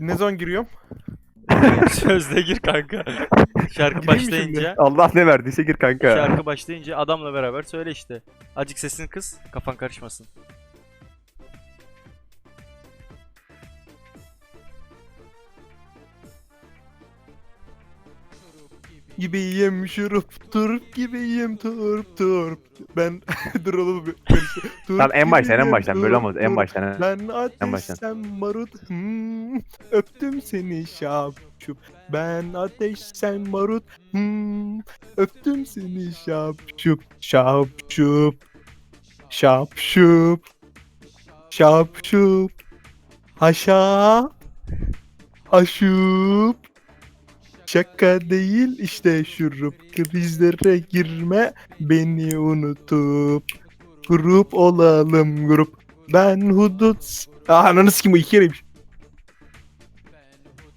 Ne zaman giriyorum? Sözde gir kanka. Şarkı Gireyim mi başlayınca Allah ne verdiyse gir kanka. şarkı başlayınca adamla beraber söyle işte. Acık sesini kıs, kafan karışmasın. Gibiyim şurup turp gibiyim turp turp. Ben dur oğlum. bir- şey. Tamam en baştan en baştan böyle olmaz en baştan. en- Ben baştan. ateş sen barut hmm, öptüm seni şapşup ben ateş sen barut hmm, öptüm seni şapşup şapşup şapşup şapşup haşa haşup Şaka değil işte şurup krizlere girme. Beni unutup grup olalım grup. Ben hudut Aa, ananı sikim bu iki kereymiş.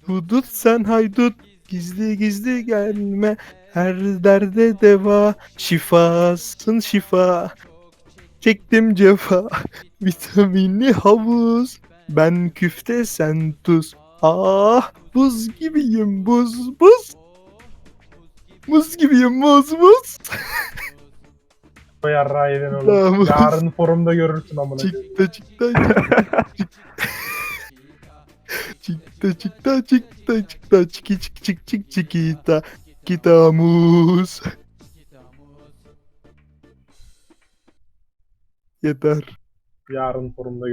Hudut sen haydut. Gizli gizli gelme. Her derde deva. Şifasın şifa. Çektim cefa. Vitaminli havuz. Ben küfte sen tuz ah buz gibiyim buz buz Muz gibiyim muz muz. O yarrağı yedin oğlum. Tamam. Yarın forumda görürsün amına koyayım. Çıktı çıktı çıktı çıktı çıktı çıktı çıki çık çık çık çıkita kita muz. Yeter. Yarın forumda